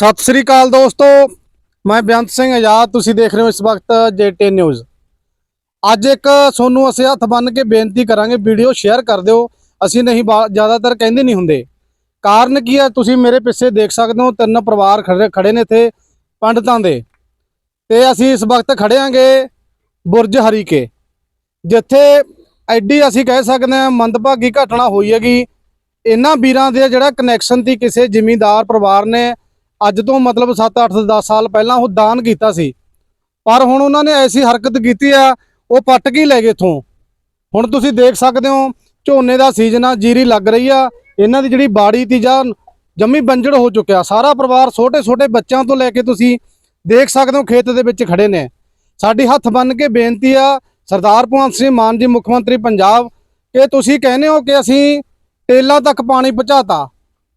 ਸਤਿ ਸ੍ਰੀ ਅਕਾਲ ਦੋਸਤੋ, ਮੈਂ ਬੇਅੰਤ ਸਿੰਘ ਆਜ਼ਾਦ, ਤੁਸੀਂ ਦੇਖ ਰਹੇ ਹੋ ਇਸ ਵਕਤ ਜੇਟੀ ਨਿਊਜ਼। ਅੱਜ ਇੱਕ ਤੁਹਾਨੂੰ ਅਸੀਂ ਹੱਥ ਬੰਨ ਕੇ ਬੇਨਤੀ ਕਰਾਂਗੇ, ਵੀਡੀਓ ਸ਼ੇਅਰ ਕਰ ਦਿਓ। ਅਸੀਂ ਨਹੀਂ ਬਾ- ਜ਼ਿਆਦਾਤਰ ਕਹਿੰਦੇ ਨਹੀਂ ਹੁੰਦੇ। ਕਾਰਨ ਕੀ ਹੈ, ਤੁਸੀਂ ਮੇਰੇ ਪਿੱਛੇ ਦੇਖ ਸਕਦੇ ਹੋ, ਤਿੰਨ ਪਰਿਵਾਰ ਖੜੇ ਖੜੇ ਨੇ ਇੱਥੇ ਪੰਡਤਾਂ ਦੇ। ਤੇ ਅਸੀਂ ਇਸ ਵਕਤ ਖੜੇ ਆਂਗੇ ਬੁਰਜ ਹਰੀਕੇ, ਜਿੱਥੇ ਐਡੀ ਅਸੀਂ ਕਹਿ ਸਕਦੇ ਹਾਂ, ਮੰਦਭਾਗੀ ਘਟਨਾ ਹੋਈ ਹੈਗੀ। ਇਹਨਾਂ ਵੀਰਾਂ ਦੇ ਜਿਹੜਾ ਕਨੈਕਸ਼ਨ ਸੀ, ਕਿਸੇ ਜ਼ਿਮੀਂਦਾਰ ਪਰਿਵਾਰ ਨੇ ਅੱਜ ਤੋਂ ਮਤਲਬ 7 8 10 ਸਾਲ ਪਹਿਲਾਂ ਉਹ ਦਾਨ ਕੀਤਾ ਸੀ। ਪਰ ਹੁਣ ਉਹਨਾਂ ਨੇ ਐਸੀ ਹਰਕਤ ਕੀਤੀ ਆ, ਉਹ ਪੱਟ ਕੇ ਲੈ ਗਏ ਇਥੋਂ। ਹੁਣ ਤੁਸੀਂ ਦੇਖ ਸਕਦੇ ਹੋ, ਝੋਨੇ ਦਾ ਸੀਜ਼ਨ ਆ, ਜੀਰੀ ਲੱਗ ਰਹੀ ਆ। ਇਹਨਾਂ ਦੀ ਜਿਹੜੀ ਬਾੜੀ ਤੀ ਜਾਂ ਜੰਮੀ ਬੰਜੜ ਹੋ ਚੁੱਕਿਆ। ਸਾਰਾ ਪਰਿਵਾਰ ਛੋਟੇ ਛੋਟੇ ਬੱਚਿਆਂ ਤੋਂ ਲੈ ਕੇ ਤੁਸੀਂ ਦੇਖ ਸਕਦੇ ਹੋ, ਖੇਤ ਦੇ ਵਿੱਚ ਖੜੇ ਨੇ। ਸਾਡੀ ਹੱਥ ਬੰਨ ਕੇ ਬੇਨਤੀ ਆ, ਸਰਦਾਰ ਭਗਵੰਤ ਸਿੰਘ ਮਾਨ ਜੀ, ਮੁੱਖ ਮੰਤਰੀ ਪੰਜਾਬ, ਕਿ ਤੁਸੀਂ ਕਹਿੰਦੇ ਹੋ ਕਿ ਅਸੀਂ ਟੇਲਾਂ ਤੱਕ ਪਾਣੀ ਪਹੁੰਚਾਤਾ।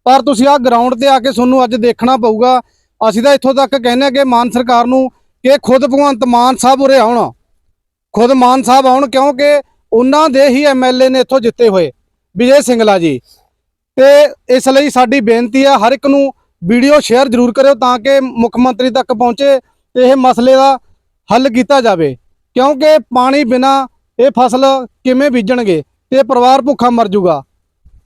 ਪਰ ਤੁਸੀਂ ਆਹ ਗਰਾਊਂਡ ਤੇ ਆ ਕੇ ਤੁਹਾਨੂੰ ਅੱਜ ਦੇਖਣਾ ਪਊਗਾ। ਅਸੀਂ ਤਾਂ ਇੱਥੋਂ ਤੱਕ ਕਹਿੰਦੇ ਹਾਂ ਕਿ ਮਾਨ ਸਰਕਾਰ ਨੂੰ ਕਿ ਖੁਦ ਭਗਵੰਤ ਮਾਨ ਸਾਹਿਬ ਉਰੇ ਆਉਣ। ਖੁਦ ਮਾਨ ਸਾਹਿਬ ਆਉਣ ਕਿਉਂਕਿ ਉਹਨਾਂ ਦੇ ਹੀ ਐਮਐਲਏ ਨੇ ਇੱਥੋਂ ਜਿੱਤੇ ਹੋਏ, ਵਿਜੇ ਸਿੰਗਲਾ ਜੀ। ਤੇ ਇਸ ਲਈ ਸਾਡੀ ਬੇਨਤੀ ਹੈ ਹਰ ਇੱਕ ਨੂੰ ਵੀਡੀਓ ਸ਼ੇਅਰ ਜ਼ਰੂਰ ਕਰਿਓ ਤਾਂ ਕਿ ਮੁੱਖ ਮੰਤਰੀ ਤੱਕ ਪਹੁੰਚੇ ਤੇ ਇਹ ਮਸਲੇ ਦਾ ਹੱਲ ਕੀਤਾ ਜਾਵੇ। ਕਿਉਂਕਿ ਪਾਣੀ ਬਿਨਾ ਇਹ ਫਸਲ ਕਿਵੇਂ ਬੀਜਣਗੇ? ਤੇ ਪਰਿਵਾਰ ਭੁੱਖਾ ਮਰ ਜਾਊਗਾ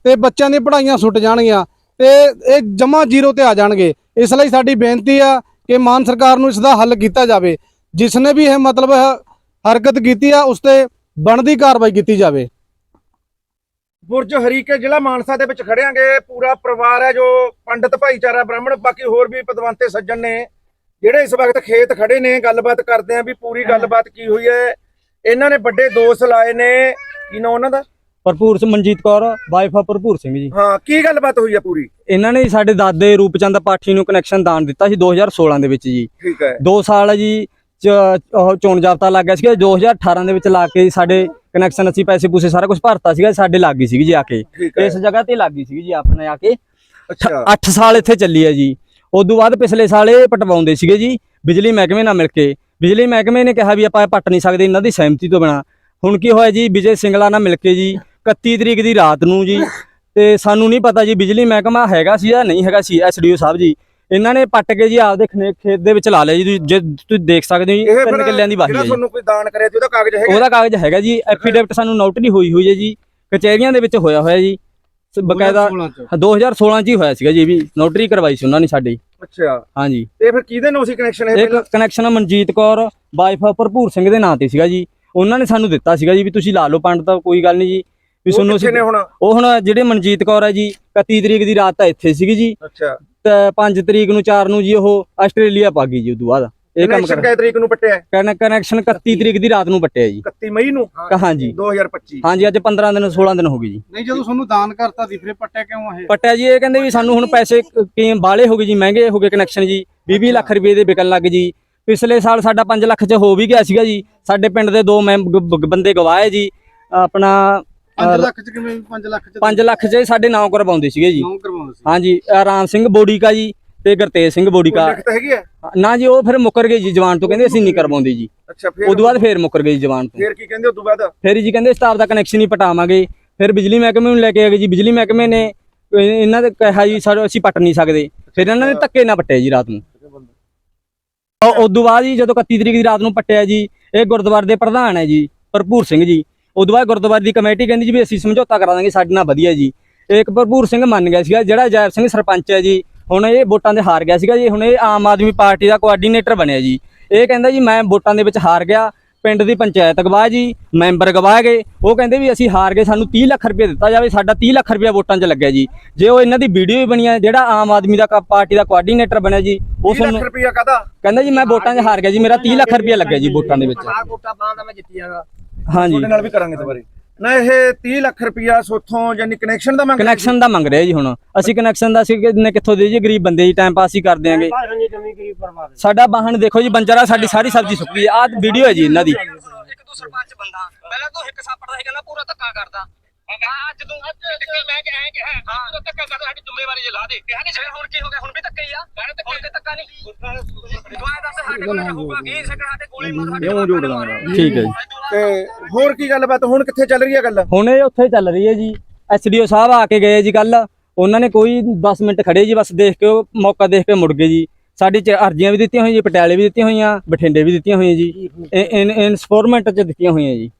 ਤੇ ਬੱਚਿਆਂ ਦੀਆਂ ਪੜ੍ਹਾਈਆਂ ਸੁੱਟ ਜਾਣਗੀਆਂ। ਤੇ ਇਹ ਜਮਾ ਜ਼ੀਰੋ ਤੇ ਆ ਜਾਣਗੇ। ਇਸ ਲਈ ਸਾਡੀ ਬੇਨਤੀ ਆ ਕਿ ਮਾਨ ਸਰਕਾਰ ਨੂੰ ਇਸ ਦਾ ਹੱਲ ਕੀਤਾ ਜਾਵੇ। ਜਿਸ ਨੇ ਵੀ ਇਹ ਮਤਲਬ ਹਰਕਤ ਕੀਤੀ ਆ, ਉਸ ਤੇ ਬਣਦੀ ਕਾਰਵਾਈ ਕੀਤੀ ਜਾਵੇ। ਬੁਰਜ ਹਰੀਕੇ ਜ਼ਿਲ੍ਹਾ ਮਾਨਸਾ ਦੇ ਵਿੱਚ ਖੜਿਆਂਗੇ ਪੂਰਾ ਪਰਿਵਾਰ ਹੈ ਜੋ ਪੰਡਤ ਭਾਈਚਾਰਾ ਬ੍ਰਾਹਮਣ, ਬਾਕੀ ਹੋਰ ਵੀ ਪਦਵੰਤੇ ਸੱਜਣ ਨੇ। ਜਿਹੜੇ ਇਸ ਵਕਤ ਖੇਤ ਖੜੇ ਨੇ, ਗੱਲਬਾਤ ਕਰਦੇ ਆਂ ਵੀ ਪੂਰੀ ਗੱਲਬਾਤ ਕੀ ਹੋਈ ਹੈ। ਇਹਨਾਂ ਨੇ ਵੱਡੇ ਦੋਸ਼ ਲਾਏ ਨੇ। ਕੀ ਉਹਨਾਂ ਦਾ? ਭਰਪੂਰ ਸਿੰਘ ਮਨਜੀਤ ਕੌਰ ਵਾਈਫ ਆ ਭਰਪੂਰ ਸਿੰਘ ਜੀ। ਹਾਂ ਕੀ ਗੱਲਬਾਤ ਹੋਈ ਹੈ ਪੂਰੀ? ਇਹਨਾਂ ਨੇ ਸਾਡੇ ਦਾਦੇ ਰੂਪਚੰਦ ਪਾਠੀ ਨੂੰ ਕਨੈਕਸ਼ਨ ਦਾਨ ਦਿੱਤਾ ਸੀ 2016 ਦੇ ਵਿੱਚ ਜੀ। ਠੀਕ ਹੈ। 2 ਸਾਲ ਜੀ ਚ- ਉਹ ਚੋਣ ਜਾਬਤਾ ਲੱਗ ਗਿਆ ਸੀਗਾ 2018 ਦੇ ਵਿੱਚ ਲਾ ਕੇ ਸਾਡੇ ਕਨੈਕਸ਼ਨ ਅਸੀਂ ਪੈਸੇ ਪੂਸੇ ਸਾਰਾ ਕੁਝ ਭਰਤਾ ਸੀਗਾ ਸਾਡੇ ਲੱਗ ਗਈ ਸੀਗੀ ਜੀ ਆ ਕੇ। ਇਸ ਜਗ੍ਹਾ ਤੇ ਲੱਗ ਗਈ ਸੀਗੀ ਜੀ ਆਪਣੇ ਆ ਕੇ। ਅੱਛਾ। 8 ਸਾਲ ਇੱਥੇ ਚੱਲੀ ਹੈ ਜੀ। ਉਦੋਂ ਬਾਅਦ ਪਿਛਲੇ ਸਾਲ ਇਹ ਪਟਵਾਉਂਦੇ ਸੀਗੇ ਜੀ ਬਿਜਲੀ ਮਹਿਕਮੇ ਨਾਲ ਮਿਲ ਕੇ। ਬਿਜਲੀ ਮਹਿਕਮੇ ਨੇ ਕਿਹਾ ਵੀ ਆਪਾਂ ਪੱਟ ਨਹੀਂ ਸਕਦੇ ਇਹਨਾਂ ਦੀ ਸਹਿਮਤੀ ਤੋਂ ਬਿਨਾ। ਹੁਣ ਕੀ ਹੋਇਆ ਜੀ ਵਿਜੇ ਸਿੰਗਲਾ ਨਾਲ ਮਿਲ ਕੇ ਜੀ 31 ਤਰੀਕ ਦੀ ਰਾਤ ਨੂੰ ਜੀ। ਤੇ ਸਾਨੂੰ ਨਹੀਂ ਪਤਾ ਜੀ ਬਿਜਲੀ ਮਹਿਕਮਾ ਹੈਗਾ ਸੀ ਜਾਂ ਨਹੀਂ ਹੈਗਾ ਸੀ ਐਸਡੀਓ ਸਾਹਿਬ ਜੀ। ਇਹਨਾਂ ਨੇ ਪੱਟ ਕੇ ਜੀ ਆਪਦੇ ਖਨੇ- ਖੇਤ ਦੇ ਵਿੱਚ ਲਾ ਲਿਆ ਜੀ। ਤੁਸੀਂ- ਜੇ ਤੁਸੀਂ ਦੇਖ ਸਕਦੇ ਹੋ ਜੀ ਤਿੰਨ ਕਿੱਲਿਆਂ ਦੀ ਵਾਹੀ ਹੈ ਜੀ। ਤੁਹਾਨੂੰ ਕੋਈ ਦਾਨ ਕਰਿਆ ਤੇ ਉਹਦਾ ਕਾਗਜ਼ ਹੈਗਾ? ਉਹਦਾ ਕਾਗਜ਼ ਹੈਗਾ ਜੀ। ਐਫੀਡੇਵਿਟ ਸਾਨੂੰ ਨੋਟਰੀ ਹੋਈ ਹੋਈ ਹੈ ਜੀ। ਕਚਹਿਰੀਆਂ ਦੇ ਵਿੱਚ ਹੋਇਆ ਹੋਇਆ ਜੀ। ਬਕਾਇਦਾ 2016 ਚ। ਹੀ ਹੋਇਆ ਸੀਗਾ ਜੀ ਇਹ ਵੀ। ਨੋਟਰੀ ਕਰਵਾਈ ਸੀ ਉਹਨਾਂ ਨੇ ਸਾਡੀ। ਅੱਛਾ। ਹਾਂਜੀ। ਇਹ ਫਿਰ ਕਿਹਦੇ ਨਾਲ ਸੀ ਕਨੈਕਸ਼ਨ ਇਹ ਇੱਕ ਕਨੈਕਸ਼ਨ ਮਨਜੀਤ ਕੌਰ ਵਾਈਫ ਭਰਪੂਰ ਸਿੰਘ ਦੇ ਨਾਂ ਤੇ ਸੀਗਾ ਜੀ। ਉਹਨਾਂ ਨੇ ਸਾਨੂੰ ਦਿੱਤਾ ਸੀਗਾ ਜੀ ਵੀ ਤੁਸੀਂ ਲਾ ਲਓ ਪੰਡ ਤਾਂ ਕੋਈ ਗੱਲ ਨਹੀਂ ਜੀ। ਵੀ ਤੁਹਾਨੂੰ ਅਸੀਂ ਹੁਣ? ਉਹ ਹੁਣ ਜਿਹੜੇ ਮਨਜੀਤ ਕੌਰ ਹੈ ਜੀ 31 ਤਰੀਕ ਦੀ ਰਾਤ ਤਾਂ ਇੱਥੇ ਸੀਗੀ ਜੀ। ਅੱਛਾ। ਤੇ 5 ਤਰੀਕ ਨੂੰ 4 ਨੂੰ ਜੀ ਉਹ ਆਸਟ੍ਰੇਲੀਆ ਪਾ ਗਈ ਜੀ ਉਦੋਂ ਬਾਅਦ। ਇਹ ਕੰਮ ਕਰ ਕਿਹ ਤਰੀਕ ਨੂੰ ਪੱਟਿਆ? ਹੈ? ਕਨੈਕਸ਼ਨ 31 ਤਰੀਕ ਦੀ ਰਾਤ ਨੂੰ ਪੱਟਿਆ ਜੀ। 31 ਮਈ ਨੂੰ? ਹਾਂਜੀ 2025 ਹਾਂਜੀ ਅੱਜ 15 ਦਿਨ 16 ਦਿਨ ਹੋ ਗਏ ਜੀ। ਨਹੀਂ ਜਦੋਂ ਤੁਹਾਨੂੰ ਦਾਨ ਕਰਤਾ ਦੀ ਫਿਰ ਪੱਟਿਆ ਕਿਉਂ ਇਹ? ਪੱਟਿਆ ਜੀ ਇਹ ਕਹਿੰਦੇ ਵੀ ਸਾਨੂੰ ਹੁਣ ਪੈਸੇ ਕੀ ਬਾਲੇ ਹੋ ਗਏ ਜੀ ਮਹਿੰਗੇ ਹੋ ਗਏ ਕਨੈਕਸ਼ਨ ਜੀ। 20 ਲੱਖ ਰੁਪਏ ਦੇ ਵਿਕਣ ਲੱਗ ਜੀ। ਪਿਛਲੇ ਸਾਲ ਸਾਡਾ 5 ਲੱਖ ਚ ਹੋ ਵੀ ਗਿਆ ਸੀਗਾ ਜੀ। ਸਾਡੇ ਪਿੰਡ ਦੇ ਦੋ ਗ- ਬੰਦੇ ਗਵਾਏ ਜੀ। ਆਪਣਾ 5 ਲੱਖ ਚ ਕਿਵੇਂ 5 ਲੱਖ ਚ 5 ਲੱਖ ਚ ਸਾਡੇ ਨਾਂ ਕਰਵਾਉਂਦੇ ਸੀਗੇ ਜੀ। ਨੌ ਕਰਵਾਉਂਦੇ ਸੀ। ਹਾਂਜੀ ਰਾਮ ਸਿੰਘ ਬੋਡੀਕਾ ਜੀ ਤੇ ਗੁਰਤੇਜ ਸਿੰਘ ਕੋਈ ਲਿਖਤ ਹੈਗੀ ਨਾ ਜੀ ਉਹ ਫਿਰ ਮੁੱਕਰ ਗਏ ਜੀ ਜਵਾਨ ਤੋਂ ਕਹਿੰਦੇ ਅਸੀਂ ਨਹੀਂ ਕਰਵਾਉਂਦੇ ਜੀ। ਅੱਛਾ ਫਿਰ ਉਦੋਂ ਬਾਅਦ ਫੇਰ ਮੁੱਕਰ ਗਏ ਜੀ ਜਵਾਨ ਤੋਂ। ਫਿਰ ਕੀ ਕਹਿੰਦੇ ਉਦੋਂ ਬਾਅਦ? ਫਿਰ ਜੀ ਕਹਿੰਦੇ ਸਟਾਫ ਦਾ ਕਨੈਕਸ਼ਨ ਹੀ ਪਟਾਵਾਂਗੇ। ਫਿਰ ਬਿਜਲੀ ਮਹਿਕਮੇ ਨੂੰ ਲੈ ਕੇ ਆ ਗਏ ਜੀ। ਬਿਜਲੀ ਮਹਿਕਮੇ ਨੇ ਇਹਨਾਂ ਦੇ ਕਿਹਾ ਜੀ ਸਾਡੇ ਅਸੀਂ ਪੱਟ ਨਹੀਂ ਸਕਦੇ। ਫਿਰ ਇਹਨਾਂ ਨੇ ਧੱਕੇ ਨਾਲ ਪੱਟਿਆ ਜੀ ਰਾਤ ਨੂੰ। ਉਦੋਂ ਬਾਅਦ ਜੀ ਜਦੋਂ 31 ਤਰੀਕ ਦੀ ਰਾਤ ਨੂੰ ਪੱਟਿਆ ਜੀ ਇਹ ਗੁਰਦੁਆਰੇ ਦੇ ਪ੍ਰਧਾਨ ਹੈ ਜੀ ਭਰਪੂਰ ਸਿੰਘ ਜੀ। ਉਦੋਂ ਬਾਅਦ ਗੁਰਦੁਆਰੇ ਦੀ ਕਮੇਟੀ ਕਹਿੰਦੀ ਜੀ ਵੀ ਅਸੀਂ ਸਮਝੌਤਾ ਕਰਾ ਦਾਂਗੇ ਸਾਡੇ ਨਾਲ ਵਧੀਆ ਜੀ। ਇੱਕ ਭਰਪੂਰ ਸਿੰਘ ਮੰਨ ਗਿਆ ਸੀਗਾ ਜਿਹੜਾ ਜੈਬ ਸਿੰਘ ਸਰਪੰਚ ਹੈ ਜੀ ਹੁਣ ਇਹ ਵੋਟਾਂ ਦੇ ਹਾਰ ਗਿਆ ਸੀਗਾ ਜੀ ਹੁਣ ਇਹ ਆਮ ਆਦਮੀ ਪਾਰਟੀ ਦਾ ਕੋਆਰਡੀਨੇਟਰ ਬਣਿਆ ਜੀ। ਇਹ ਕਹਿੰਦਾ ਜੀ ਮੈਂ ਵੋਟਾਂ ਦੇ ਵਿੱਚ ਹਾਰ ਗਿਆ ਪਿੰਡ ਦੀ ਪੰਚਾਇਤ ਗਵਾਹ ਜੀ ਮੈਂਬਰ ਗਵਾਹ ਗਏ। ਉਹ ਕਹਿੰਦੇ ਵੀ ਅਸੀਂ ਹਾਰ ਗਏ ਸਾਨੂੰ 30 ਲੱਖ ਰੁਪਏ ਦਿੱਤਾ ਜਾਵੇ ਸਾਡਾ 30 ਲੱਖ ਰੁਪਏ ਵੋਟਾਂ 'ਚ ਲੱਗਿਆ ਜੀ। ਜੇ ਉਹ ਇਹਨਾਂ ਦੀ ਵੀਡੀਓ ਵੀ ਬਣੀ ਹੈ ਜਿਹੜਾ ਆਮ ਆਦਮੀ ਦਾ ਪਾਰਟੀ ਦਾ ਕੋਆਰਡੀਨੇਟਰ ਬਣਿਆ ਜੀ ਉਹ 30 ਲੱਖ ਤੁਹਾਨੂੰ ਰੁਪਇਆ ਕਾਦਾ ਕਹਿੰਦਾ ਜੀ ਮੈਂ ਵੋਟਾਂ 'ਚ ਹਾਰ ਗਿਆ ਜੀ ਮੇਰਾ 30 ਲੱਖ ਰੁਪਏ ਲੱਗਿਆ ਜੀ ਵੋਟਾਂ ਦੇ ਵਿੱਚ। ਹਾਂਜੀ। ਤੁਹਾਡੇ ਨਾਲ ਵੀ ਕਰਾਂਗੇ ਦੁਬਾਰੇ ਨਾ ਇਹ 30 ਲੱਖ ਰੁਪਇਆ ਸੋਥੋਂ ਯਾਨੀ ਕਨੈਕਸ਼ਨ ਦਾ ਮੰਗ ਕਨੈਕਸ਼ਨ ਦਾ ਮੰਗ ਰਿਹਾ ਜੀ ਹੁਣ। ਅਸੀਂ ਕਨੈਕਸ਼ਨ ਦਾ ਅਸੀਂ ਕਿੰਨੇ ਕਿੱਥੋਂ ਦੇ ਜੀ ਗਰੀਬ ਬੰਦੇ ਜੀ ਟਾਈਮ ਪਾਸ ਹੀ ਕਰ ਦਿਆਂਗੇ ਸਾਡਾ ਵਾਹਨ ਦੇਖੋ ਜੀ ਬੰਜਰਾ ਸਾਡੀ ਸਾਰੀ ਸਬਜ਼ੀ ਸੁੱਕ ਗਈ ਆਹ ਵੀਡੀਓ ਹੈ ਜੀ ਇਹਨਾਂ ਦੀ। ਇੱਕ ਦੋ ਸਰਪੰਚ ਬੰਦਾ। ਪਹਿਲਾਂ ਤਾਂ ਇੱਕ ਸਾਪੜ ਦਾ ਸੀ ਕਹਿੰਦਾ ਪੂਰਾ ਧੱਕਾ ਕਰਦਾ। ਤੂੰ ਅੱਜ ਮੈਂ ਕਿ ਐਂ ਕਿ ਹੈ। ਧੱਕਾ ਕਰਦਾ ਸਾਡੀ ਜ਼ਿੰਮੇਵਾਰੀ ਜੇ ਲਾ ਦੇ। ਕਿਹਾ ਨਹੀਂ ਹੁਣ ਕੀ ਹੋ ਗਿਆ ਹੁਣ ਵੀ ਧੱਕਾ ਹੀ ਆ। ਕਹਿੰਦੇ ਧੱਕੇ ਤੇ ਧੱਕਾ ਨਹੀਂ ਦੁਆ ਦੱਸ ਸਾਡੇ ਕੋਲ ਹੋਊਗਾ ਕੀ ਸਕਾ ਸਾਡੇ ਗੋਲੀ ਮਾਰ ਸਾਡੇ ਇਉਂ ਜੋੜ ਦਾਂਗਾ ਠੀਕ ਹੈ ਜੀ। ਤੇ ਹੋਰ ਕੀ ਗੱਲਬਾਤ ਹੁਣ ਕਿੱਥੇ ਚੱਲ ਰਹੀ ਹੈ ਗੱਲ? ਹੁਣ ਇਹ ਉੱਥੇ ਚੱਲ ਰਹੀ ਹੈ ਜੀ। ਐਸਡੀਓ ਸਾਹਿਬ ਆ ਕੇ ਗਏ ਜੀ ਕੱਲ ਉਹਨਾਂ ਨੇ ਕੋਈ 10 ਮਿੰਟ ਖੜੇ ਜੀ ਬਸ ਦੇਖ ਕੇ ਉਹ ਮੌਕਾ ਦੇਖ ਕੇ ਮੁੜ ਗਏ ਜੀ। ਸਾਡੀ ਚ ਅਰਜ਼ੀਆਂ ਵੀ ਦਿੱਤੀਆਂ ਹੋਈਆਂ ਜੀ ਪਟਿਆਲੇ ਵੀ ਦਿੱਤੀਆਂ ਹੋਈਆਂ ਬਠਿੰਡੇ ਵੀ ਦਿੱਤੀਆਂ ਹੋਈਆਂ ਜੀ। ਇਨ ਇਨਸਫੋਰਮੈਂਟ ਚ ਦਿੱਤੀਆਂ ਹੋਈਆਂ ਜੀ।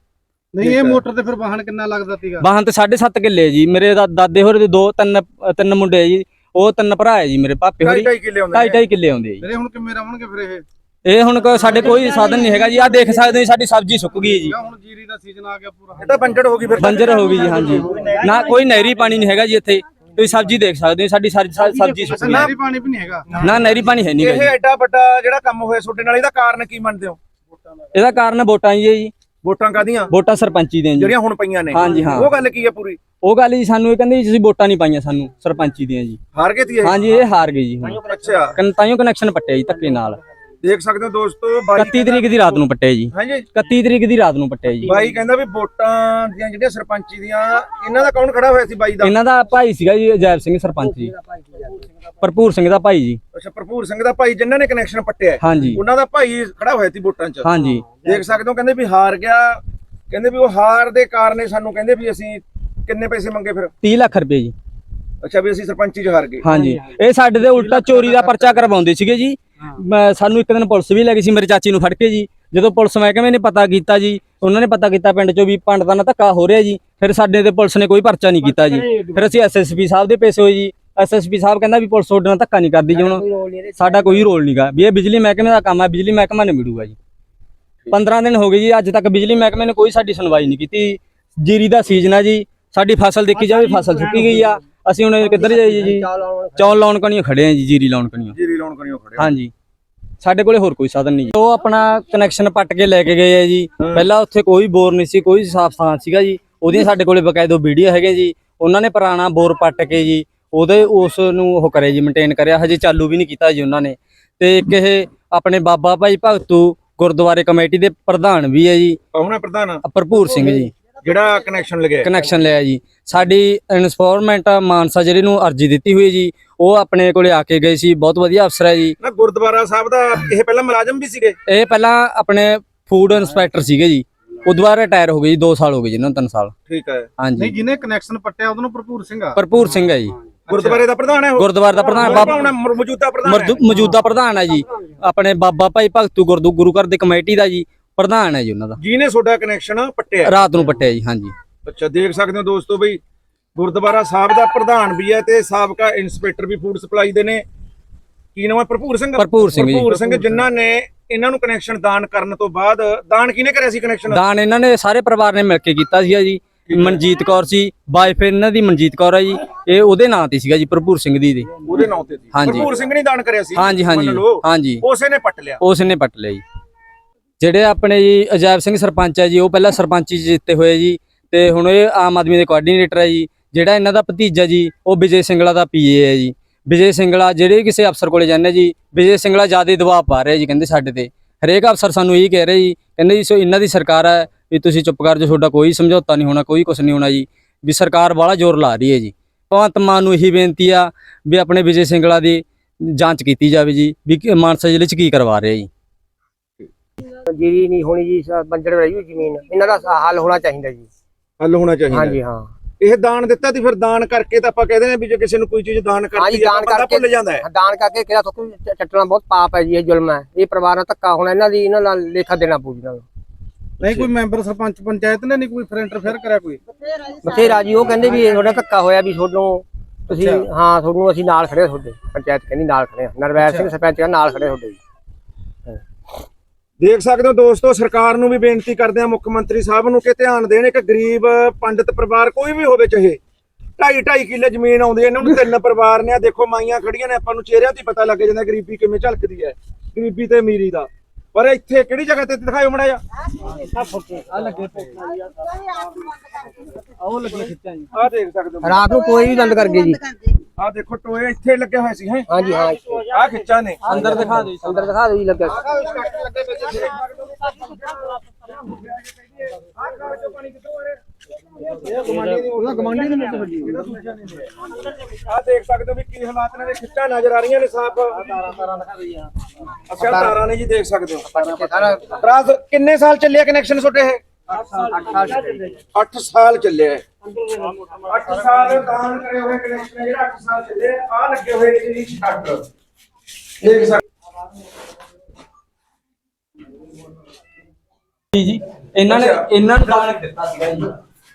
ਨਹੀਂ ਇਹ ਮੋਟਰ ਤੇ ਫਿਰ ਵਾਹਨ ਕਿੰਨਾ ਲੱਗਦਾ ਸੀਗਾ? ਵਾਹਨ ਤੇ 7.5 ਕਿੱਲੇ ਜੀ। ਮੇਰੇ ਦਾ- ਦਾਦੇ ਹੋਰੇ ਦੇ ਦੋ ਤਿੰਨ ਤਿੰਨ ਮੁੰਡੇ ਆ ਜੀ। ਉਹ ਤਿੰਨ ਭਰਾ ਹੈ ਜੀ ਮੇਰੇ ਪਾਪੇ ਹੋਰੀ। ਢਾਈ ਕਿੱਲੇ ਆਉਂਦੇ ਢਾਈ ਢਾਈ ਕਿੱਲੇ ਆਉਂਦੇ ਆ ਜੀ। ਵੀਰੇ ਹੁਣ ਕਿਵੇਂ ਰਵਣਗੇ ਫਿਰ ਇਹ? ਇਹ ਹੁਣ ਸਾਡੇ ਕੋਈ ਸਾਧਨ ਨਹੀਂ ਹੈਗਾ ਜੀ। ਆ ਦੇਖ ਸਕਦੇ ਹੋ ਸਾਡੀ ਸਬਜ਼ੀ ਸੁੱਕ ਗਈ ਹੈ ਜੀ। ਹੁਣ ਜੀਰੀ ਦਾ ਸੀਜ਼ਨ ਆ ਗਿਆ ਪੂਰਾ। ਇਹ ਤਾਂ ਬੰਜੜ ਹੋ ਗਈ ਫਿਰ ਬੰਜਰ ਹੋ ਗਈ ਜੀ ਹਾਂਜੀ। ਨਾ ਕੋਈ ਨਹਿਰੀ ਪਾਣੀ ਨਹੀਂ ਹੈਗਾ ਜੀ ਇੱਥੇ। ਤੁਸੀਂ ਸਬਜ਼ੀ ਦੇਖ ਸਕਦੇ ਹੋ ਸਾਡੀ ਸਾਰੀ ਸਬਜ਼ੀ ਸੁੱਕ ਨਹਿਰੀ ਪਾਣੀ ਵੀ ਨਹੀਂ ਹੈਗਾ। ਨਾ ਨਹਿਰੀ ਪਾਣੀ ਹੈ ਨਹੀਂ ਇਹ ਗਾ ਜੀ। ਐਡਾ ਵੱਡਾ ਜਿਹੜਾ ਕੰਮ ਹੋਇਆ ਤੁਹਾਡੇ ਨਾਲ ਇਹਦਾ ਕਾਰਨ ਕੀ ਮੰਨਦੇ ਹੋ? ਇਹਦਾ ਕਾਰਨ ਵੋਟਾਂ ਹੀ ਹੈ ਜੀ। ਵੋਟਾਂ ਕਾਦੀਆਂ ਵੋਟਾਂ ਸਰਪੰਚੀ ਦੀਆਂ ਜੀ। ਜਿਹੜੀਆਂ ਹੁਣ ਪਈਆਂ ਨੇ। ਹਾਂਜੀ, ਹਾਂ। ਉਹ ਗੱਲ ਕੀ ਹੈ ਪੂਰੀ? ਉਹ ਗੱਲ ਜੀ ਸਾਨੂੰ ਇਹ ਕਹਿੰਦੇ ਜੀ ਤੁਸੀਂ ਵੋਟਾਂ ਨਹੀਂ ਪਾਈਆਂ ਸਾਨੂੰ ਸਰਪੰਚੀ ਦੀਆਂ ਜੀ। ਹਾਰ ਗਏ ਤੀ ਇਹ? ਹਾਂਜੀ ਇਹ ਹਾਰ ਗਈ ਜੀ ਹੁਣ। ਅੱਛਾ। ਕਨ- ਤਾਈਓ ਕਨੈਕਸ਼ਨ ਪੱਟਿਆ ਜੀ ਧੱਕੇ ਨਾਲ। ਦੇਖ ਸਕਦੇ ਹੋ ਦੋਸਤੋ ਬਾਈ 31 ਤਰੀਕ ਦੀ ਰਾਤ ਨੂੰ ਪੱਟਿਆ ਜੀ। ਹਾਂਜੀ। 31 ਤਰੀਕ ਦੀ ਰਾਤ ਨੂੰ ਪੱਟਿਆ ਜੀ। ਬਾਈ ਕਹਿੰਦਾ ਵੀ ਵੋਟਾਂ ਦੀਆਂ ਜਿਹੜੀਆਂ ਸਰਪੰਚੀ ਦੀਆਂ ਇਹਨਾਂ ਦਾ ਕੌਣ ਖੜਾ ਹੋਇਆ ਸੀ ਬਾਈ ਦਾ? ਇਹਨਾਂ ਦਾ ਭਾਈ ਸੀਗਾ ਜੀ ਅਜੈਬ ਸਿੰਘ ਸਰਪੰਚ ਜੀ। ਭਰਪੂਰ ਸਿੰਘ ਦਾ ਭਾਈ ਜੀ। ਅੱਛਾ ਭਰਪੂਰ ਸਿੰਘ ਦਾ ਭਾਈ ਜਿਨ੍ਹਾਂ ਨੇ ਕਨੈਕਸ਼ਨ ਪੱਟਿਆ ਹੈ, ਹਾਂਜੀ। ਉਹਨਾਂ ਦਾ ਭਾਈ ਖੜਾ ਹੋਇਆ ਸੀ ਵੋਟਾਂ 'ਚ। ਹਾਂਜੀ। ਦੇਖ ਸਕਦੇ ਹੋ ਕਹਿੰਦੇ ਵੀ ਹਾਰ ਗਿਆ। ਕਹਿੰਦੇ ਵੀ ਉਹ ਹਾਰ ਦੇ ਕਾਰਨ ਸਾਨੂੰ ਕਹਿੰਦੇ ਵੀ ਅਸੀਂ ਕਿੰਨੇ ਪੈਸੇ ਮੰਗੇ ਫਿਰ? 30 ਲੱਖ ਰੁਪਏ ਜੀ। ਅੱਛਾ ਵੀ ਅਸੀਂ ਸਰਪੰਚੀ 'ਚ ਹਾਰ ਗਏ। ਹਾਂਜੀ। ਇਹ ਸਾਡੇ ਤੇ ਉਲਟਾ ਚੋਰੀ ਦਾ ਪਰਚਾ ਕਰਵਾਉਂਦੇ ਸੀਗੇ ਜੀ। ਮੈਂ- ਸਾਨੂੰ ਇੱਕ ਦਿਨ ਪੁਲਿਸ ਵੀ ਲੈ ਗਈ ਸੀ ਮੇਰੇ ਚਾਚੀ ਨੂੰ ਫੜ ਕੇ ਜੀ। ਜਦੋਂ ਪੁਲਿਸ ਮਹਿਕਮੇ ਨੇ ਪਤਾ ਕੀਤਾ ਜੀ ਉਹਨਾਂ ਨੇ ਪਤਾ ਕੀਤਾ ਪਿੰਡ 'ਚੋਂ ਵੀ ਪੰਡਤਾਂ ਨਾਲ ਧੱਕਾ ਹੋ ਰਿਹਾ ਜੀ। ਫਿਰ ਸਾਡੇ ਤੇ ਪੁਲਿਸ ਨੇ ਕੋਈ ਪਰਚਾ ਨਹੀਂ ਕੀਤਾ ਜੀ। ਫਿਰ ਅਸੀਂ ਐਸਐਸਪੀ ਸਾਹਿਬ ਦੇ ਪੇਸ਼ ਹੋਏ ਜੀ। ਐਸਐਸਪੀ ਸਾਹਿਬ ਕਹਿੰਦਾ ਵੀ ਪੁਲਿਸ ਤੁਹਾਡੇ ਨਾਲ ਧੱਕਾ ਨਹੀਂ ਕਰਦੀ ਜੀ। ਹੁਣ ਸਾਡਾ ਕੋਈ ਰੋਲ ਨਹੀਂਗਾ। ਵੀ ਇਹ ਬਿਜਲੀ ਮਹਿਕਮੇ ਦਾ ਕੰਮ ਹੈ ਬਿਜਲੀ ਮਹਿਕਮਾ ਨੇ ਮਿਲੂਗਾ ਜੀ। 15 ਦਿਨ ਹੋ ਗਏ ਜੀ ਅੱਜ ਤੱਕ ਬਿਜਲੀ ਮਹਿਕਮੇ ਨੇ ਕੋਈ ਸਾਡੀ ਸੁਣਵਾਈ ਨਹੀਂ ਕੀਤੀ। ਜੀਰੀ ਦਾ ਸੀਜ਼ਨ ਆ ਜੀ। ਸਾਡੀ ਫਸਲ ਦੇਖੀ ਜਾਵੇ ਫਸਲ ਸੁੱਕੀ ਗਈ ਆ। ਅਸੀਂ ਹੁਣ ਕਿੱਧਰ ਜਾਈਏ ਜੀ? ਚੌਲ ਲਾਉਣ ਕਣੀਓ ਖੜੇ ਆ ਜੀ ਜੀਰੀ ਲਾਉਣ ਕਣੀਓ। ਜੀਰੀ ਲਾਉਣ ਕਰਿਓ ਖੜੇ ਹੋ। ਹਾਂਜੀ। ਸਾਡੇ ਕੋਲੇ ਹੋਰ ਕੋਈ ਸਾਧਨ ਨਹੀਂ। ਜੀ ਉਹ ਆਪਣਾ ਕਨੈਕਸ਼ਨ ਪੱਟ ਕੇ ਲੈ ਕੇ ਗਏ ਆ ਜੀ। ਪਹਿਲਾਂ ਉੱਥੇ ਕੋਈ ਬੋਰ ਨਹੀਂ ਸੀ ਕੋਈ ਸਾਫ਼ ਥਾਂ ਸੀਗਾ ਜੀ। ਉਹਦੀਆਂ ਸਾਡੇ ਕੋਲੇ ਬਕਾਇਦਾ ਵੀਡੀਓ ਹੈਗੇ ਜੀ। ਉਹਨਾਂ ਨੇ ਪੁਰਾਣਾ ਬੋਰ ਪੱਟ ਕੇ ਜੀ ਉਹਦੇ ਉਸ ਨੂੰ ਉਹ ਕਰਿਆ ਜੀ ਮੇਨਟੇਨ ਕਰਿਆ। ਹਜੇ ਚਾਲੂ ਵੀ ਨਹੀਂ ਕੀਤਾ ਜੀ ਉਹਨਾਂ ਨੇ। ਤੇ ਇੱਕ ਇਹ ਆਪਣੇ ਬਾਬਾ ਭਾਈ ਭਗਤੂ ਗੁਰਦੁਆਰੇ ਕਮੇਟੀ ਦੇ ਪ੍ਰਧਾਨ ਵੀ ਹੈ ਜੀ। ਹੈ ਪ੍ਰਧਾਨ ਭਰਪੂਰ ਸਿੰਘ ਜੀ। ਜਿਹੜਾ ਕਨੈਕਸ਼ਨ ਲਗਿਆ ਕਨੈਕਸ਼ਨ ਲਿਆ ਜੀ। ਸਾਡੀ ਇਨਸਫੋਰਮੈਂਟ ਮਾਨਸਾ ਜਿਹੜੇ ਨੂੰ ਅਰਜੀ ਦਿੱਤੀ ਹੋਈ ਜੀ ਉਹ ਆਪਣੇ ਕੋਲੇ ਆ ਕੇ ਗਏ ਸੀ। ਬਹੁਤ ਵਧੀਆ ਅਫਸਰ ਹੈ ਜੀ। ਨਾ ਗੁਰਦੁਆਰਾ ਸਾਹਿਬ ਦਾ ਇਹ ਪਹਿਲਾਂ ਮੁਲਾਜ਼ਮ ਵੀ ਸੀਗੇ? ਇਹ ਪਹਿਲਾਂ ਆਪਣੇ ਫੂਡ ਇਨਸਪੈਕਟਰ ਸੀਗੇ ਜੀ। ਉਹ ਦੁਬਾਰਾ ਰਿਟਾਇਰ ਹੋ ਗਏ ਜੀ 2 ਸਾਲ ਹੋ ਗਏ ਜੀ ਇਹਨਾਂ ਨੂੰ 3 ਸਾਲ। ਠੀਕ ਹੈ। ਨਹੀਂ ਹਾਂਜੀ ਜਿਹਨੇ ਕਨੈਕਸ਼ਨ ਪੱਟਿਆ ਉਹਨੂੰ ਭਰਪੂਰ ਸਿੰਘ ਆ। ਭਰਪੂਰ ਸਿੰਘ ਹੈ ਜੀ। ਗੁਰਦੁਆਰੇ ਦਾ ਪ੍ਰਧਾਨ ਹੈ ਉਹ? ਗੁਰਦੁਆਰੇ ਦਾ ਪ੍ਰਧਾਨ ਬਾਬਾ ਮੌਜੂਦਾ ਪ੍ਰਧਾਨ ਹੈ? ਮੌਜੂਦਾ ਪ੍ਰਧਾਨ ਹੈ ਜੀ। ਆਪਣੇ ਬਾਬਾ ਭਾਈ ਭਗਤੂ ਗੁਰਦੂ ਗੁਰੂ ਘਰ ਦੇ ਕਮੇਟੀ ਦਾ ਜੀ। ਪ੍ਰਧਾਨ ਹੈ ਜੀ ਉਹਨਾਂ ਦਾ। ਜਿਹਨੇ ਤੁਹਾਡਾ ਕਨੈਕਸ਼ਨ ਪੱਟਿਆ ਰਾਤ ਨੂੰ ਪੱਟਿਆ ਜੀ ਹਾਂਜੀ। ਅੱਛਾ ਦੇਖ ਸਕਦੇ ਹੋ ਦੋਸਤੋ ਬਈ ਗੁਰਦੁਆਰਾ ਸਾਹਿਬ ਦਾ ਪ੍ਰਧਾਨ ਵੀ ਹੈ ਤੇ ਸਾਬਕਾ ਇੰਸਪੈਕਟਰ ਵੀ ਫੂਡ ਸਪਲਾਈ ਦੇ ਨੇ। ਕੀ ਨਾਮ ਹੈ? ਭਰਪੂਰ ਸਿੰਘ? ਭਰਪੂਰ ਸਿੰਘ ਜੀ। ਭਰਪੂਰ ਸਿੰਘ ਜਿਨ੍ਹਾਂ ਨੇ ਇਹਨਾਂ ਨੂੰ ਕਨੈਕਸ਼ਨ ਦਾਨ ਕਰਨ ਤੋਂ ਬਾਅਦ ਦਾਨ ਕਿਹਨੇ ਕਰਿਆ ਸੀ ਕਨੈਕਸ਼ਨ ਦਾਨ ਇਹਨਾਂ ਨੇ ਸਾਰੇ ਪਰਿਵਾਰ ਨੇ ਮਿਲ ਕੇ ਕੀਤਾ ਸੀਗਾ ਜੀ। ਮਨਜੀਤ ਕੌਰ ਸੀ ਵਾਈਫ ਇਹਨਾਂ ਦੀ ਮਨਜੀਤ ਕੌਰ ਹੈ ਜੀ। ਇਹ ਉਹਦੇ ਨਾਂ ਤੇ ਸੀਗਾ ਜੀ ਭਰਪੂਰ ਸਿੰਘ ਦੀ ਦੇ। ਉਹਦੇ ਨਾਂ ਤੇ ਸੀ। ਭਰਪੂਰ ਸਿੰਘ ਨੇ ਦਾਨ ਕਰਿਆ ਸੀ। ਹਾਂਜੀ ਹਾਂਜੀ। ਹਾਂਜੀ। ਉਸੇ ਨੇ ਪੱਟ ਲਿਆ। ਉਸ ਨੇ ਪੱਟ ਲਿਆ ਜੀ। ਜਿਹੜੇ ਆਪਣੇ ਜੀ ਅਜੈਬ ਸਿੰਘ ਸਰਪੰਚ ਹੈ ਜੀ, ਉਹ ਪਹਿਲਾਂ ਸਰਪੰਚੀ ਜਿੱਤੇ ਹੋਏ ਜੀ ਤੇ ਹੁਣ ਇਹ ਆਮ ਆਦਮੀ ਦੇ ਕੋਆਰਡੀਨੇਟਰ ਹੈ ਜੀ, ਜਿਹੜਾ ਇਹਨਾਂ ਦਾ ਭਤੀਜਾ ਜੀ, ਉਹ ਵਿਜੇ ਸਿੰਗਲਾ ਦਾ ਪੀਏ ਹੈ ਜੀ। ਵਿਜੇ ਸਿੰਗਲਾ ਜਿਹੜੇ ਕਿਸੇ ਅਫਸਰ ਕੋਲੇ ਜਾਂਦੇ ਜੀ, ਵਿਜੇ ਸਿੰਗਲਾ ਜ਼ਿਆਦਾ ਦਬਾਅ ਪਾ ਰਿਹਾ ਜੀ ਕਹਿੰਦੇ ਸਾਡੇ ਤੇ। ਹਰੇਕ ਅਫਸਰ ਸਾਨੂੰ ਇਹੀ ਕਹਿ ਰਿਹਾ ਜੀ, ਕਹਿੰਦੇ ਜੀ, ਸੋ ਇਹਨਾਂ ਦੀ ਸਰਕਾਰ ਹੈ ਵੀ ਤੁਸੀਂ ਚੁੱਪ ਕਰ ਜੋ ਤੁਹਾਡਾ ਕੋਈ ਸਮਝੌਤਾ ਨਹੀਂ ਹੋਣਾ, ਕੋਈ ਕੁਝ ਨਹੀਂ ਹੋਣਾ ਜੀ, ਵੀ ਸਰਕਾਰ ਬਾਹਲਾ ਜ਼ੋਰ ਲਾ ਰਹੀ ਹੈ ਜੀ। ਭਗਵੰਤ ਮਾਨ ਨੂੰ ਇਹੀ ਬੇਨਤੀ ਆ ਵੀ ਆਪਣੇ ਵਿਜੇ ਸਿੰਗਲਾ ਦੀ ਜਾਂਚ ਕੀਤੀ ਜਾਵੇ ਜੀ, ਵੀ ਮਾਨਸਾ ਜ਼ਿਲ੍ਹੇ 'ਚ ਕੀ ਕਰਵਾ ਰਿਹਾ ਜੀ। ਜੀਰੀ ਨਹੀਂ ਹੋਣੀ ਜੀ ਸ- ਬੰਜਰ ਰਹੀ ਹੋਈ ਜ਼ਮੀਨ। ਇਹਨਾਂ ਦਾ ਸ- ਹੱਲ ਹੋਣਾ ਚਾਹੀਦਾ ਜੀ। ਹੱਲ ਹੋਣਾ ਚਾਹੀਦਾ। ਹਾਂਜੀ ਹਾਂ। ਇਹ ਦਾਨ ਦਿੱਤਾ ਤੇ ਫਿਰ ਦਾਨ ਕਰਕੇ ਤਾਂ ਆਪਾਂ ਕਹਿੰਦੇ ਨੇ ਵੀ ਜੇ ਕਿਸੇ ਨੂੰ ਕੋਈ ਚੀਜ਼ ਦਾਨ ਹਾਂਜੀ ਕਰਦੀ ਹੈ ਦਾਨ ਬੰਦਾ ਕਰਕੇ ਭੁੱਲ ਜਾਂਦਾ ਹੈ। ਦਾਨ ਕਰਕੇ ਕਿਹੜਾ ਤੋਂ ਚੱਟਣਾ ਬਹੁਤ ਪਾਪ ਹੈ ਜੀ ਇਹ ਜ਼ੁਲਮ ਹੈ। ਇਹ ਪਰਿਵਾਰਾਂ ਧੱਕਾ ਹੋਣਾ ਇਹਨਾਂ ਦੀ ਇਹਨਾਂ ਨਾਲ ਲੇਖਾ ਦੇਣਾ ਪਊ ਜੀ ਇਹਨਾਂ ਨੂੰ। ਨਹੀਂ ਕੋਈ ਮੈਂਬਰ ਸਰਪੰਚ ਪੰਚਾਇਤ ਨੇ ਨਹੀਂ ਕੋਈ ਫਿਰ ਇੰਟਰਫੇਅਰ ਕਰਿਆ ਕੋਈ? ਬਥੇਰਾ ਜੀ ਉਹ ਕਹਿੰਦੇ ਵੀ ਤੁਹਾਡਾ ਧੱਕਾ ਹੋਇਆ ਵੀ ਤੁਹਾਨੂੰ ਤੁਸੀਂ ਹਾਂ ਤੁਹਾਨੂੰ ਅਸੀਂ ਨਾਲ ਖੜੇ ਹਾਂ ਤੁਹਾਡੇ। ਪੰਚਾਇਤ ਕਹਿੰਦੀ ਨਾਲ ਖੜੇ ਹਾਂ। ਨਰਵੈਰ ਸਿੰਘ ਸਰਪੰਚ ਕਹਿੰਦਾ ਨਾਲ ਖੜੇ ਤੁਹਾਡੇ ਜੀ। ਦੇਖ ਸਕਦੇ ਹੋ ਦੋਸਤੋ, ਸਰਕਾਰ ਨੂੰ ਵੀ ਬੇਨਤੀ ਕਰਦੇ ਆ ਮੁੱਖ ਮੰਤਰੀ ਸਾਹਿਬ ਨੂੰ ਕਿ ਧਿਆਨ ਦੇਣ ਇੱਕ ਗਰੀਬ ਪੰਡਿਤ ਪਰਿਵਾਰ ਕੋਈ ਵੀ ਹੋਵੇ ਚਾਹੇ। ਢਾਈ ਢਾਈ ਕਿੱਲੇ ਜ਼ਮੀਨ ਆਉਂਦੀ ਹੈ, ਇਹਨਾਂ ਨੂੰ ਤਿੰਨ ਪਰਿਵਾਰ ਨੇ ਆ। ਦੇਖੋ, ਮਾਈਆਂ ਖੜੀਆਂ ਨੇ, ਆਪਾਂ ਨੂੰ ਚਿਹਰਿਆਂ ਤੇ ਪਤਾ ਲੱਗ ਜਾਂਦਾ ਗਰੀਬੀ ਕਿਵੇਂ ਝਲਕਦੀ ਹੈ, ਗਰੀਬੀ ਤੇ ਅਮੀਰੀ ਦਾ। ਪਰ ਇੱਥੇ ਕਿਹੜੀ ਜਗ੍ਹਾ ਤੇ ਦਿਖਾਇਓ ਮੜਾ ਜਾ ਉਹ ਲੱਗੇ ਖਿੱਚਾਂ ਜੀ ਆਹ ਦੇਖ ਸਕਦੇ ਹੋ। ਰਾਤ ਨੂੰ ਕੋਈ ਵੀ ਬੰਦ ਕਰ ਗਏ ਜੀ। ਆਹ ਦੇਖੋ ਟੋਏ ਇੱਥੇ ਲੱਗੇ ਹੋਏ ਸੀ ਹੈ? ਹਾਂਜੀ ਹਾਂ। ਆਹ ਖਿੱਚਾਂ ਨੇ। ਅੰਦਰ ਦਿਖਾ ਦਿਓ ਅੰਦਰ ਦਿਖਾ ਦਿਓ ਜੀ ਆਹ ਦੇਖ ਸਕਦੇ ਹੋ ਵੀ ਕੀ ਹਾਲਾਤ ਨੇ ਖਿੱਚਾਂ ਨਜ਼ਰ ਆ ਰਹੀਆਂ ਨੇ ਸਾਫ਼। ਅੱਛਾ ਤਾਰਾਂ ਨੇ ਜੀ ਦੇਖ ਸਕਦੇ ਹੋ। ਸਾਰਾ ਕਿੰਨੇ ਸਾਲ ਚੱਲਿਆ ਕਨੈਕਸ਼ਨ ਤੁਹਾਡੇ ਇਹ? 8 ਸਾਲ 8 ਸਾਲ ਚੱਲਿਆ 8 ਸਾਲ ਦਾਨ ਕਰੇ ਹੋਏ ਕਨੈਕਸ਼ਨ ਜਿਹੜਾ 8 ਸਾਲ ਚੱਲੇ ਆ ਲੱਗੇ ਹੋਏ ਨੇ ਜੀ ਛੱਡ। ਦੇਖ ਸਕਦੇ ਜੀ ਜੀ ਇਹਨਾਂ ਨੇ। ਇਹਨਾਂ ਨੂੰ ਦਾਨ ਦਿੱਤਾ ਸੀਗਾ ਜੀ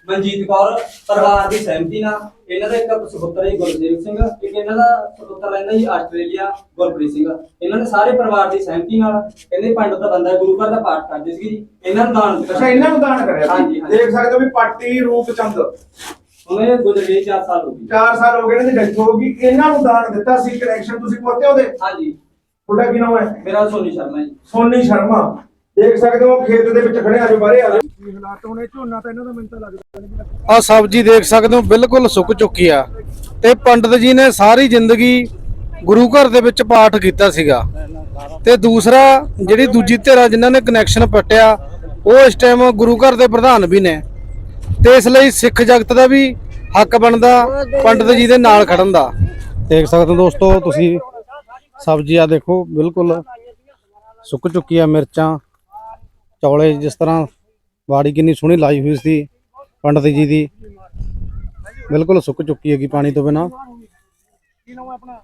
ਮਨਜੀਤ ਕੌਰ ਪਰਿਵਾਰ ਦੀ ਸਹਿਮਤੀ ਨਾਲ ਇਹਨਾਂ ਦਾ ਇੱਕ ਸੁਪੁੱਤਰ ਹੈ ਗੁਰਦੇਵ ਸਿੰਘ ਇੱਕ ਇਹਨਾਂ ਦਾ ਸੁਪੁੱਤਰ ਰਹਿੰਦਾ ਜੀ ਆਸਟ੍ਰੇਲੀਆ ਗੁਰਪ੍ਰੀਤ ਸਿੰਘ। ਇਹਨਾਂ ਨੇ ਸਾਰੇ ਪਰਿਵਾਰ ਦੀ ਸਹਿਮਤੀ ਨਾਲ ਕਹਿੰਦੇ ਪੰਡਤ ਦਾ ਬੰਦਾ ਗੁਰੂ ਘਰ ਦਾ ਪਾਠ ਕਰਦੇ ਸੀ। ਜੀ ਇਹਨਾਂ ਨੂੰ ਦਾਨ ਦਿੱਤਾ। ਅੱਛਾ ਇਹਨਾਂ ਨੂੰ ਦਾਨ ਕਰਿਆ। ਹਾਂਜੀ। ਦੇਖ ਸਕਦੇ ਹੋ ਵੀ ਪਾਟੀ ਰੂਪਚੰਦ ਉਹਨੇ ਗੁਜ਼ਰ ਗਏ 4 ਸਾਲ ਹੋ ਗਏ। 4 ਸਾਲ ਹੋ ਗਏ ਦੀ ਡੈਥ ਹੋ ਗਈ। ਇਹਨਾਂ ਨੂੰ ਦਾਨ ਦਿੱਤਾ ਸੀ ਕਨੈਕਸ਼ਨ ਤੁਸੀਂ ਪੋਤੇ ਉਹਦੇ? ਹਾਂਜੀ। ਤੁਹਾਡਾ ਕੀ ਨਾਮ ਹੈ? ਮੇਰਾ ਸੋਨੀ ਸ਼ਰਮਾ ਜੀ। ਸੋਨੀ ਸ਼ਰਮਾ। ਦੇਖ ਸਕਦੇ ਹੋ ਖੇਤ ਦੇ ਵਿੱਚ ਖੜੇ ਆ ਜੋ ਬਾਹਰੇ ਆ ਜਾਓ ਕੀ ਹਾਲਾਤ ਹੋਣੇ ਝੋਨਾ ਤਾਂ ਇਹਨਾਂ ਦਾ ਮੈਨੂੰ ਤਾਂ ਲੱਗਦਾ ਆ ਸਬਜ਼ੀ ਦੇਖ ਸਕਦੇ ਹੋ ਬਿਲਕੁਲ ਸੁੱਕ ਚੁੱਕੀ ਆ। ਤੇ ਪੰਡਤ ਜੀ ਨੇ ਸਾਰੀ ਜ਼ਿੰਦਗੀ ਗੁਰੂ ਘਰ ਦੇ ਵਿੱਚ ਪਾਠ ਕੀਤਾ ਸੀਗਾ। ਤੇ ਦੂਸਰਾ ਜਿਹੜੀ ਦੂਜੀ ਧਿਰਾ ਜਿਨ੍ਹਾਂ ਨੇ ਕਨੈਕਸ਼ਨ ਪੱਟਿਆ ਉਹ ਇਸ ਟਾਈਮ ਗੁਰੂ ਘਰ ਦੇ ਪ੍ਰਧਾਨ ਵੀ ਨੇ। ਤੇ ਇਸ ਲਈ ਸਿੱਖ ਜਗਤ ਦਾ ਵੀ ਹੱਕ ਬਣਦਾ ਪੰਡਤ ਜੀ ਦੇ ਨਾਲ ਖੜਨ ਦਾ। ਦੇਖ ਸਕਦੇ ਹੋ ਦੋਸਤੋ ਤੁਸੀਂ ਸਬਜ਼ੀ ਆ ਦੇਖੋ ਬਿਲਕੁਲ ਸੁੱਕ ਚੁੱਕੀ ਆ ਮਿਰਚਾਂ। ਚੌਲੇ ਜਿਸ ਤਰ੍ਹਾਂ ਬਾੜੀ ਕਿੰਨੀ ਸੋਹਣੀ ਲਾਈ ਹੋਈ ਸੀ ਪੰਡਤ ਜੀ ਦੀ। ਬਿਲਕੁਲ ਸੁੱਕ ਚੁੱਕੀ ਹੈਗੀ ਪਾਣੀ ਤੋਂ ਬਿਨਾ। ਕੀ ਨਾਮ ਹੈ ਆਪਣਾ?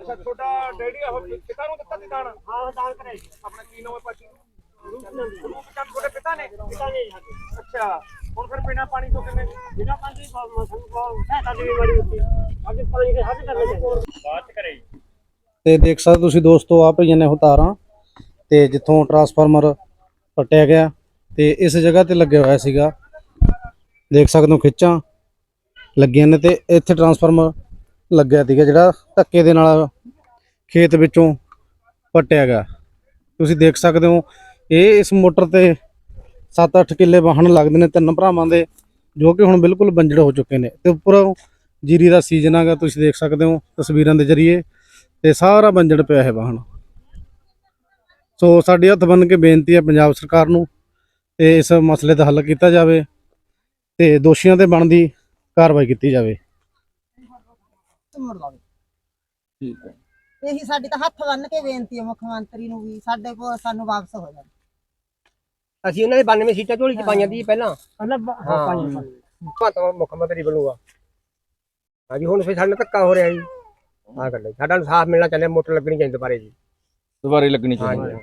ਅੱਛਾ ਤੁਹਾਡਾ ਡੈਡੀ ਉਹ ਪਿਤਾ ਨੂੰ ਦਿੱਤਾ ਸੀ ਦਾਨ? ਹਾਂ ਦਾਨ ਕਰੇ ਆਪਣਾ ਕੀ ਨਾਮ ਹੈ ਪਾਟੀ ਰੂਪਚੰਦ ਤੁਹਾਡੇ ਪਿਤਾ ਨੇ? ਪਿਤਾ ਨੇ ਅੱਛਾ ਹੁਣ ਫਿਰ ਬਿਨਾ ਪਾਣੀ ਤੋਂ ਕਿਵੇਂ? ਜਿਹੜਾ ਪਾਣੀ ਸਾਨੂੰ ਸਹਾਇਤਾ ਦੀ ਬੜੀ ਹੁੰਦੀ ਅੱਜ ਪਾਣੀ ਦੇ ਹੱਦ ਕਰਨੇ ਚਾਹੀਦੇ ਤੇ ਦੇਖ ਸਕਦੇ ਤੁਸੀਂ ਦੋਸਤੋ ਆ ਪਈਆਂ ਨੇ ਉਹ ਤਾਰਾਂ ਤੇ ਜਿੱਥੋਂ ਟਰਾਂਸਫਾਰਮਰ ਪੱਟਿਆ ਗਿਆ ਤੇ ਇਸ ਜਗ੍ਹਾ ਤੇ ਲੱਗਿਆ ਹੋਇਆ ਸੀਗਾ। ਦੇਖ ਸਕਦੇ ਹੋ ਖਿੱਚਾਂ ਲੱਗੀਆਂ ਨੇ ਤੇ ਇੱਥੇ ਟਰਾਂਸਫਾਰਮਰ ਲੱਗਿਆ ਸੀਗਾ ਜਿਹੜਾ ਧੱਕੇ ਦੇ ਨਾਲ ਖੇਤ ਵਿੱਚੋਂ ਪੱਟਿਆ ਗਿਆ। ਤੁਸੀਂ ਦੇਖ ਸਕਦੇ ਹੋ ਇਹ ਇਸ ਮੋਟਰ ਤੇ 7-8 ਕਿੱਲੇ ਵਾਹਣ ਲੱਗਦੇ ਨੇ ਤਿੰਨ ਭਰਾਵਾਂ ਦੇ, ਜੋ ਕਿ ਹੁਣ ਬਿਲਕੁਲ ਬੰਜੜ ਹੋ ਚੁੱਕੇ ਨੇ ਤੇ ਉੱਪਰੋਂ ਜੀਰੀ ਦਾ ਸੀਜ਼ਨ ਹੈਗਾ ਤੁਸੀਂ ਦੇਖ ਸਕਦੇ ਹੋ ਤਸਵੀਰਾਂ ਦੇ ਜ਼ਰੀਏ ਤੇ ਸਾਰਾ ਬੰਜੜ ਪਿਆ ਹੈ ਵਾਹਣ ਸੋ ਸਾਡੀ ਹੱਥ ਬੰਨ ਕੇ ਬੇਨਤੀ ਹੈ ਪੰਜਾਬ ਸਰਕਾਰ ਨੂੰ ਤੇ ਇਸ ਮਸਲੇ ਦਾ ਹੱਲ ਕੀਤਾ ਜਾਵੇ ਤੇ ਦੋਸ਼ੀਆਂ ਤੇ ਬਣਦੀ ਕਾਰਵਾਈ ਕੀਤੀ ਜਾਵੇ। ਮੋੜ ਲਾਵੇ ਇਹੀ ਸਾਡੀ ਤਾਂ ਹੱਥ ਬੰਨ ਕੇ ਬੇਨਤੀ ਹੈ ਮੁੱਖ ਮੰਤਰੀ ਨੂੰ ਵੀ ਸਾਡੇ ਕੋਲ ਸਾਨੂੰ ਵਾਪਸ ਹੋ ਜਾਣ ਅਸੀਂ ਉਹਨਾਂ ਦੇ 92 ਸੀਟਾਂ ਝੋਲੀ ਚ ਪਾਈਆਂ ਦੀ ਪਹਿਲਾਂ। ਹਾਂ ਭਾਰਤ ਮੁੱਖ ਮੰਤਰੀ ਬਣੂਗਾ ਹਾਂਜੀ ਹੁਣ ਫਿਰ ਸਾਡੇ ਨਾਲ ਧੱਕਾ ਹੋ ਰਿਹਾ ਜੀ। ਆਹ ਗੱਲ ਹੈ ਸਾਡਾ ਇਨਸਾਫ ਮਿਲਣਾ ਚਾਹੁੰਦੇ ਮੋਟਰ ਲੱਗਣੀ ਚਾਹੀਦੀ ਦੁਬਾਰੇ ਜੀ। ਦੁਬਾਰੇ ਲੱਗਣੀ ਹਾਂਜੀ।